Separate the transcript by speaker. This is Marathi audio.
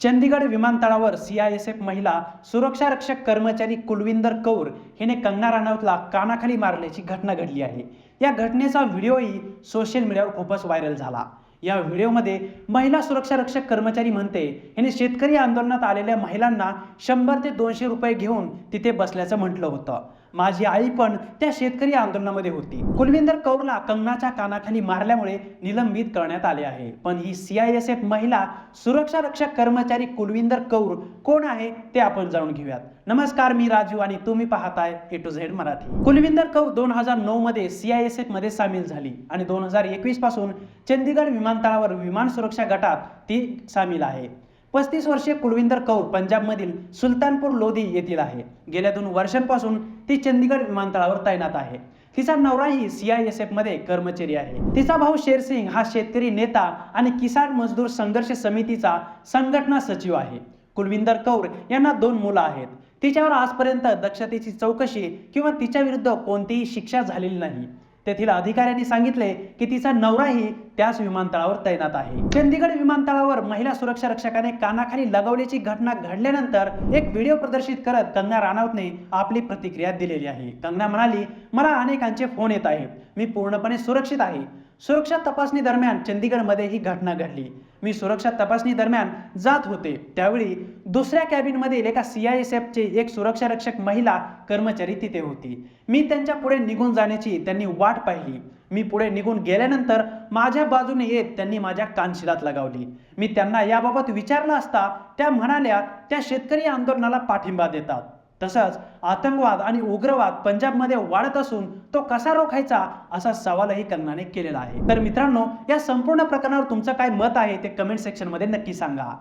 Speaker 1: चंदीगड विमानतळावर सीआयएसएफ महिला सुरक्षा रक्षक कर्मचारी कुलविंदर कौर हिने कंगना राणावतला कानाखाली मारल्याची घटना घडली आहे. या घटनेचा व्हिडिओही सोशल मीडियावर खूपच व्हायरल झाला. या व्हिडिओमध्ये महिला सुरक्षा रक्षक कर्मचारी म्हणते हिने शेतकरी आंदोलनात आलेल्या महिलांना शंभर ते दोनशे रुपये घेऊन तिथे बसल्याचं म्हटलं होतं. माझी आई पण त्या शेतकरी आंदोलनामध्ये होती. कुलविंदर कौरला कंगनाच्या कानाखाली मारल्यामुळे निलंबित करण्यात आले आहे. पण ही सीआयएसएफ महिला सुरक्षा रक्षक कर्मचारी कुलविंदर कौर कोण आहे ते आपण जाणून घेऊयात. नमस्कार मी राजू आणि तुम्ही पाहताय A to Z Marathi. Kulwinder Kaur दोन हजार नऊ मध्ये सीआयएसएफमध्ये सामील झाली आणि दोन हजार एकवीसपासून चंदीगड विमानतळावर विमान सुरक्षा गटात ती सामील आहे. पस्तीस वर्षीय कुलविंदर कौर पंजाबमधील सुलतानपूर लोधी येथील आहे. गेल्या दोन वर्षांपासून ती चंदीगड विमानतळावर तैनात आहे. तिचा नवराही सीआयएसएफमध्ये कर्मचारी आहे. तिचा भाऊ शेरसिंग हा शेतकरी नेता आणि किसान मजदूर संघर्ष समितीचा संघटना सचिव आहे. कुलविंदर कौर यांना दोन मुलं आहेत. तिच्यावर आजपर्यंत दक्षतेची चौकशी किंवा तिच्या विरुद्ध कोणतीही शिक्षा झालेली नाही. तेथील अधिकाऱ्यांनी सांगितले की तिचा नवराही त्याच विमानतळावर तैनात आहे. चंदीगड विमानतळावर महिला सुरक्षा रक्षकाने कानाखाली लगवल्याची घटना घडल्यानंतर एक व्हिडिओ प्रदर्शित करत कंगना राणावतने आपली प्रतिक्रिया दिलेली आहे. कंगना म्हणाली मला अनेकांचे फोन येत आहेत. मी पूर्णपणे सुरक्षित आहे. सुरक्षा तपासणी दरम्यान चंदीगडमध्ये ही घटना घडली. मी सुरक्षा तपासणी दरम्यान जात होते. त्यावेळी दुसऱ्या कॅबिनमधील एका सी आय एस एफचे एक सुरक्षा रक्षक महिला कर्मचारी तिथे होती. मी त्यांच्या पुढे निघून जाण्याची त्यांनी वाट पाहिली. मी पुढे निघून गेल्यानंतर माझ्या बाजूने येत त्यांनी माझ्या कानशिलात लगावली. मी त्यांना याबाबत विचारलं असता त्या म्हणाल्या त्या शेतकरी आंदोलनाला पाठिंबा देतात. तसंच आतंकवाद आणि उग्रवाद पंजाबमध्ये वाढत असून तो कसा रोखायचा असा सवालही कंगनाने केलेला आहे. तर मित्रांनो या संपूर्ण प्रकरणावर तुमचं काय मत आहे ते कमेंट सेक्शनमध्ये नक्की सांगा.